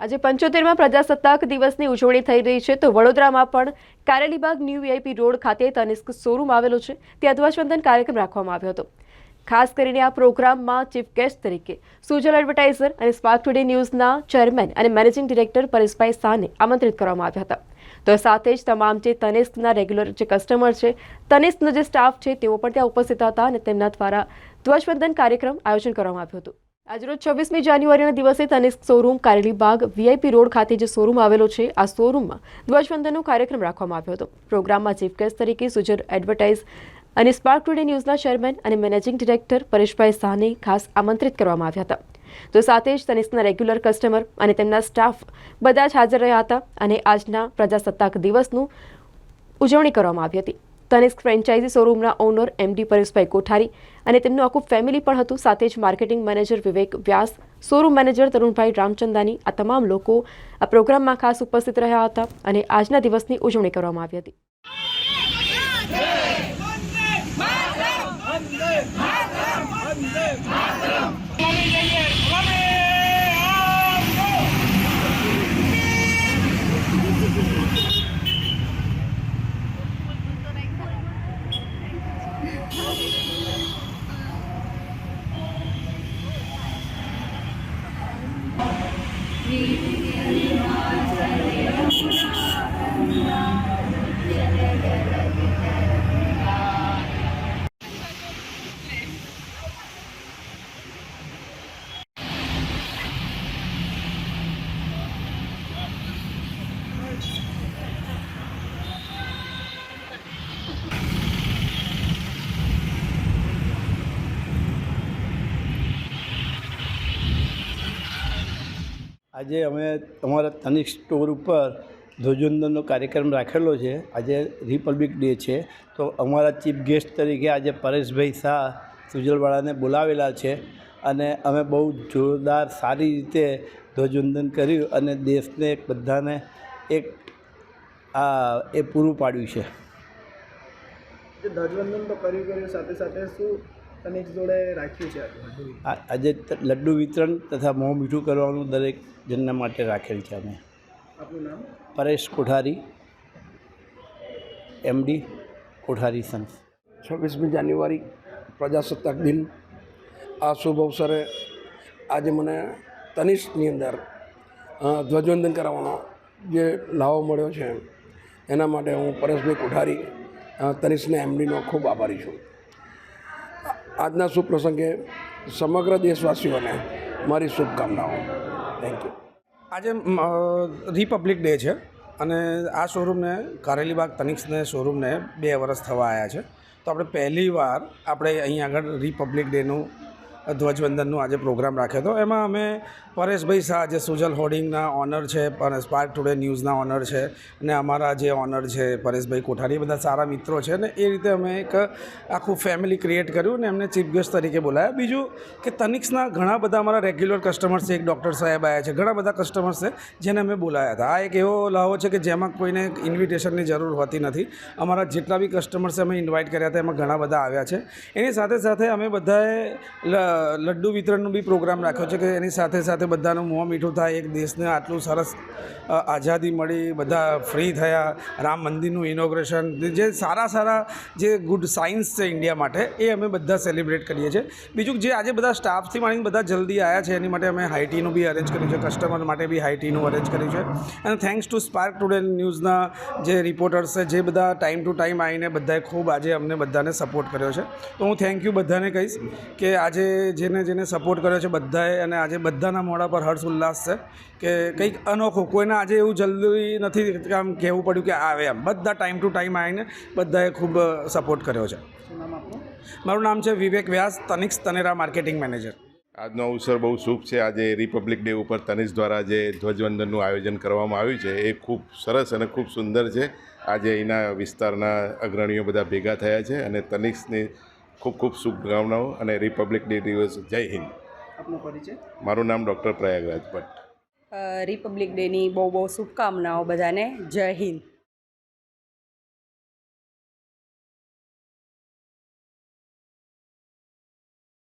આજે પંચોતેરમાં પ્રજાસત્તાક દિવસની ઉજવણી થઈ રહી છે તો વડોદરામાં પણ કારેલીબાગ ન્યૂ વીઆઈપી રોડ ખાતે તનિષ્ક શોરૂમ આવેલો છે. ત્યાં ધ્વજવંદન કાર્યક્રમ રાખવામાં આવ્યો હતો. ખાસ કરીને આ પ્રોગ્રામમાં ચીફ ગેસ્ટ તરીકે સુજલ એડવર્ટાઇઝર અને સ્પાર્ક ટુડે ન્યૂઝના ચેરમેન અને મેનેજિંગ ડિરેક્ટર પરેશભાઈ શાહને આમંત્રિત કરવામાં આવ્યા હતા. તો સાથે જ તમામ જે તનિષ્કના રેગ્યુલર જે કસ્ટમર છે, તનિષ્કનો જે સ્ટાફ છે, તેઓ પણ ત્યાં ઉપસ્થિત હતા અને તેમના દ્વારા ધ્વજવંદન કાર્યક્રમ આયોજન કરવામાં આવ્યું હતું. આજરોજ છવ્વીસમી જાન્યુઆરીના દિવસે Tanishq showroom Karelibaug VIP road ખાતે જે શોરૂમ આવેલો છે, આ શોરૂમમાં ધ્વજવંદનનો કાર્યક્રમ રાખવામાં આવ્યો હતો. પ્રોગ્રામમાં ચીફ ગેસ્ટ તરીકે સુજર એડવર્ટાઇઝ અને સ્પાર્ક ટુડે ન્યૂઝના ચેરમેન અને મેનેજિંગ ડિરેક્ટર પરેશભાઈ શાહને ખાસ આમંત્રિત કરવામાં આવ્યા હતા. તો સાથે જ તનિષ્કના રેગ્યુલર કસ્ટમર અને તેમના સ્ટાફ બધા જ હાજર રહ્યા હતા અને આજના પ્રજાસત્તાક દિવસનું ઉજવણી કરવામાં આવી હતી. તનિષ્ક ફ્રેન્ચાઇઝી શોરૂમના ઓનર એમડી પરેશભાઈ કોઠારી અને તેમનું આખું ફેમિલી પણ હતું. સાથે જ marketing manager Vivek Vyas showroom manager Tarunbhai Ramchandani આ તમામ લોકો આ પ્રોગ્રામમાં ખાસ ઉપસ્થિત રહ્યા હતા અને આજના દિવસની ઉજવણી કરવામાં આવી હતી. આજે અમે અમારા તનિક સ્ટોર ઉપર ધ્વજવંદનનો કાર્યક્રમ રાખેલો છે. આજે રિપબ્લિક ડે છે. તો અમારા ચીફ ગેસ્ટ તરીકે આજે પરેશભાઈ શાહ સુજલવાળાને બોલાવેલા છે અને અમે બહુ જોરદાર સારી રીતે ધ્વજવંદન કર્યું અને દેશને એક બધાને એક, આ, એ પૂરું પાડ્યું છે. ધ્વજવંદન તો કર્યું કર્યું, સાથે સાથે શું તનિક જોડે રાખ્યું છે આજે. લડ્ડુ વિતરણ. તથા મોં મીઠું કરવાનું દરેક જણના માટે રાખેલ છે અમે. આપનું નામ? પરેશ કોઠારી એમડી કોઠારી સંસ છવ્વીસમી જાન્યુઆરી પ્રજાસત્તાક દિન. આ શુભ અવસરે આજે મને તનિષ્કની અંદર ધ્વજવંદન કરાવવાનો જે લાવો મળ્યો છે એના માટે હું પરેશભાઈ કોઠારી તનિષ્કના એમડીનો ખૂબ આભારી છું. આજના શુભ પ્રસંગે સમગ્ર દેશવાસીઓને મારી શુભકામનાઓ. થેન્ક યુ આજે રિપબ્લિક ડે છે અને આ શોરૂમને, કારેલીબાગ તનિક્સને શોરૂમને બે વર્ષ થવા આવ્યા છે. તો આપણે પહેલી વાર આપણે અહીં આગળ રિપબ્લિક ડેનું ધ્વજવંદનનું આજે પ્રોગ્રામ રાખ્યો હતો. એમાં અમે પરેશભાઈ શાહ, જે સુજલ હોર્ડિંગના ઓનર છે અને સ્પાર્ક ટુડે ન્યૂઝના ઓનર છે, અને અમારા જે ઓનર છે પરેશભાઈ કોઠારી બધા સારા મિત્રો છે ને એ રીતે અમે એક આખું ફેમિલી ક્રિએટ કર્યું ને એમને ચીફ ગેસ્ટ તરીકે બોલાયા. બીજું કે તનિક્સના ઘણા બધા અમારા રેગ્યુલર કસ્ટમર્સ છે, એક ડૉક્ટર સાહેબ આવ્યા છે, ઘણા બધા કસ્ટમર્સ છે, જેને અમે બોલાયા હતા. આ એક એવો લાવો છે કે જેમાં કોઈને ઇન્વિટેશનની જરૂર હોતી નથી. અમારા જેટલા બી કસ્ટમર્સ અમે ઇન્વાઇટ કર્યા હતા, એમાં ઘણા બધા આવ્યા છે. એની સાથે સાથે અમે બધાએ લડ્ડુ વિતરણનો બી પ્રોગ્રામ રાખ્યો છે કે એની સાથે સાથે બધાનું મોં મીઠું થાય, એક દેશને આટલું સરસ આઝાદી મળી, બધા ફ્રી થયા, રામ મંદિરનું ઇનોગ્રેશન જે સારા સારા જે ગુડ સાઇન્સ છે ઇન્ડિયા માટે, એ અમે બધા સેલિબ્રેટ કરીએ છીએ. બીજું જે આજે બધા સ્ટાફથી માંડીને બધા જલ્દી આવ્યા છે, એની માટે અમે હાઈટીનું બી અરેન્જ કર્યું છે કસ્ટમર માટે બી હાઈટીનું અરેન્જ કર્યું છે. અને થેન્ક્સ ટુ સ્પાર્ક ટુડે ન્યૂઝના જે રિપોર્ટર્સ છે, જે બધા ટાઈમ ટુ ટાઈમ આવીને બધાએ ખૂબ આજે અમને બધાને સપોર્ટ કર્યો છે. તો હું થેન્ક યુ બધાને કહીશ કે આજે જેને જેને સપોર્ટ કર્યો છે બધાએ અને આજે બધાના મોઢા પર હર્ષ ઉલ્લાસ છે કે કંઈક અનોખું કોઈને આજે એવું જલ્દી નથી આમ કહેવું પડ્યું કે આવે એમ બધા ટાઈમ ટુ ટાઈમ આવીને બધાએ ખૂબ સપોર્ટ કર્યો છે. મારું નામ છે વિવેક વ્યાસ તનિક્સ તનેરા માર્કેટિંગ મેનેજર આજનો અવસર બહુ શુભ છે. આજે રિપબ્લિક ડે ઉપર તનિષ દ્વારા જે ધ્વજવંદનનું આયોજન કરવામાં આવ્યું છે એ ખૂબ સરસ અને ખૂબ સુંદર છે. આજે એના વિસ્તારના અગ્રણીઓ બધા ભેગા થયા છે અને તનિષની ખૂબ ખૂબ શુભકામનાઓ અને રિપબ્લિક ડે દિવસ જય હિન્દ. આપનો પરિચય? મારું નામ ડૉક્ટર પ્રયાગરાજ ભટ્ટ. રિપબ્લિક ડેની બહુ બહુ શુભકામનાઓ બધાને. જય હિન્દ.